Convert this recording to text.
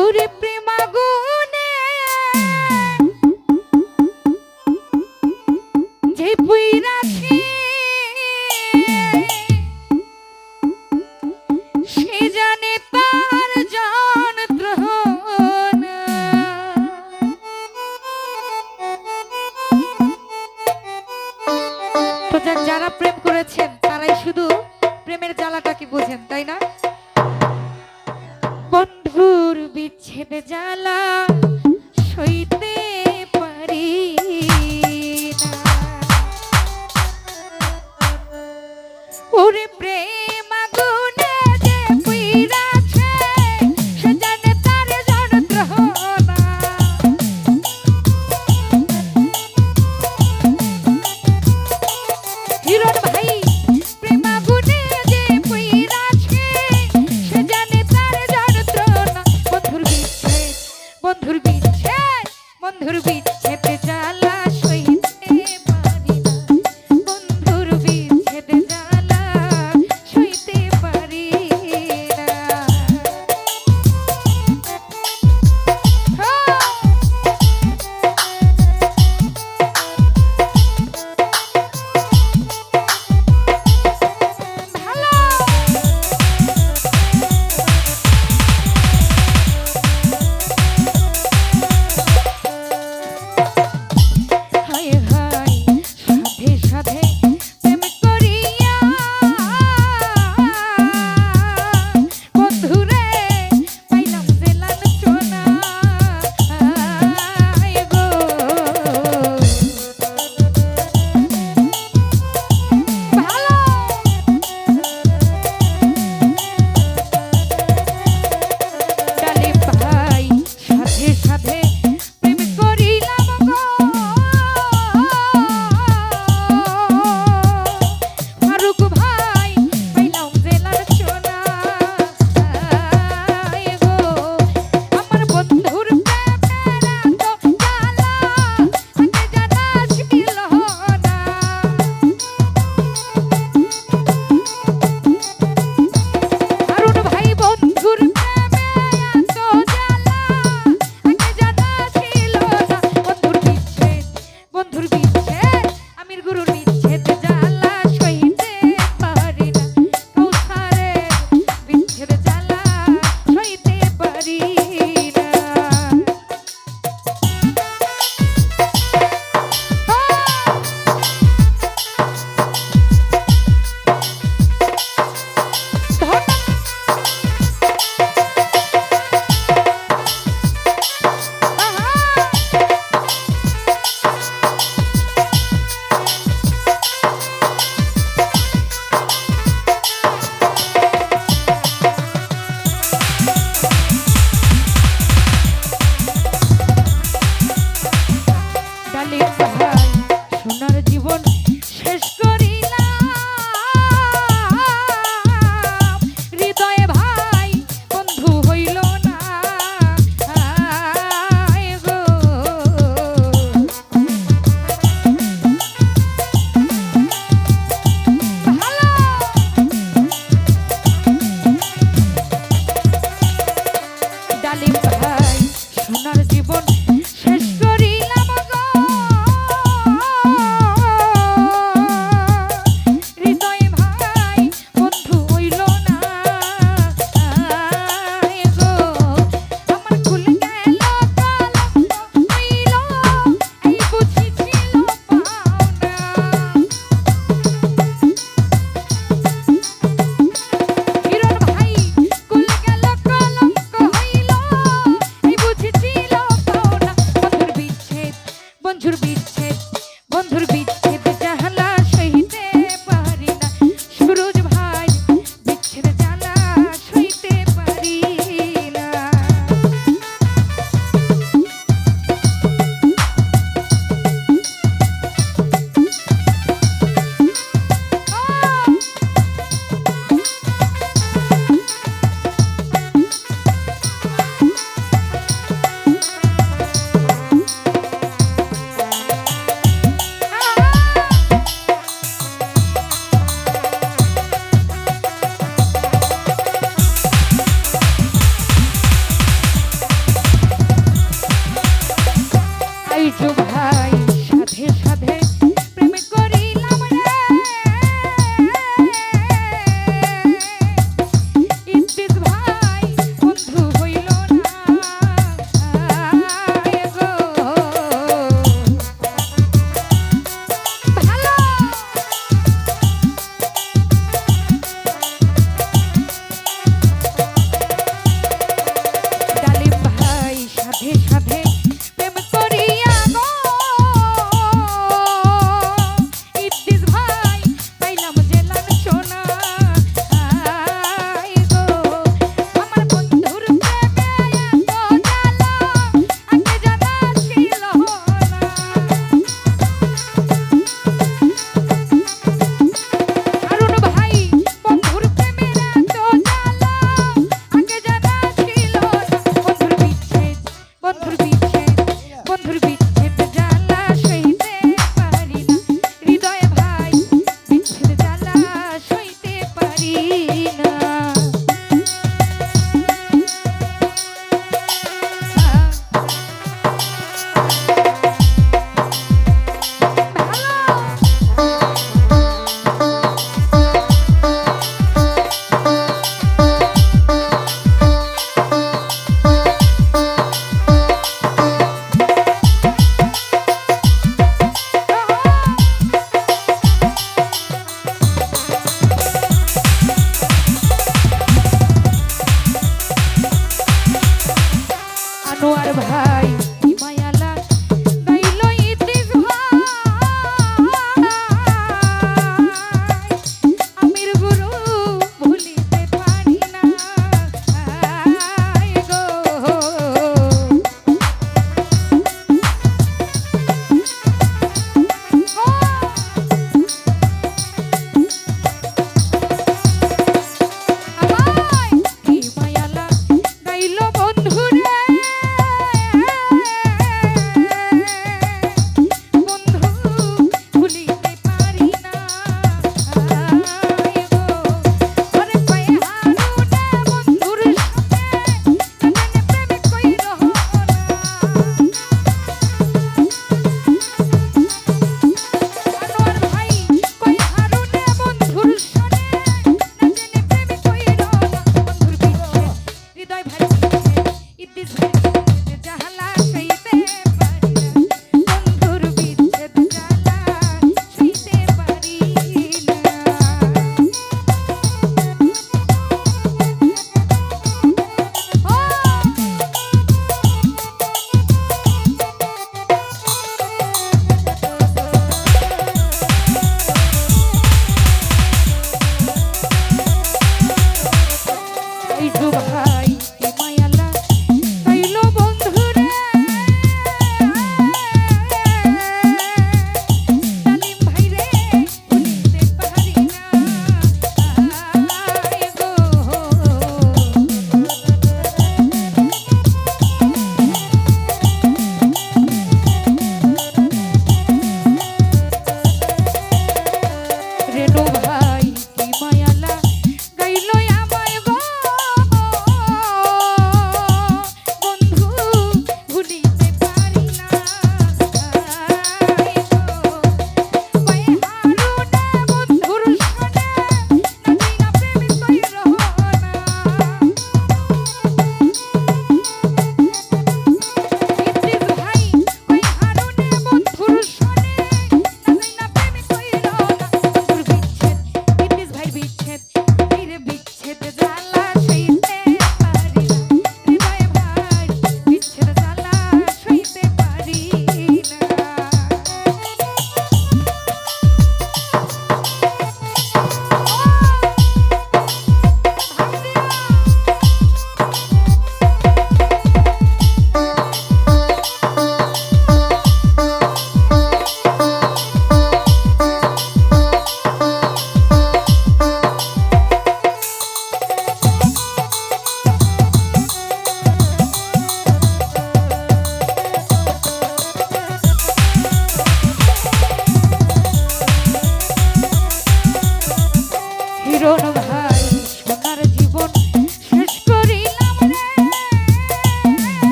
ওরে প্রেমাগুনে যে পুইরাছি সে জানে তার যন্ত্রণা তো যারা প্রেম করেছেন, তারাই শুধু প্রেমের জ্বালাটা কি বোঝেন, তাই না? বন্ধুর বিচ্ছেদ জ্বালা সইতে পারি ওরে প্রেম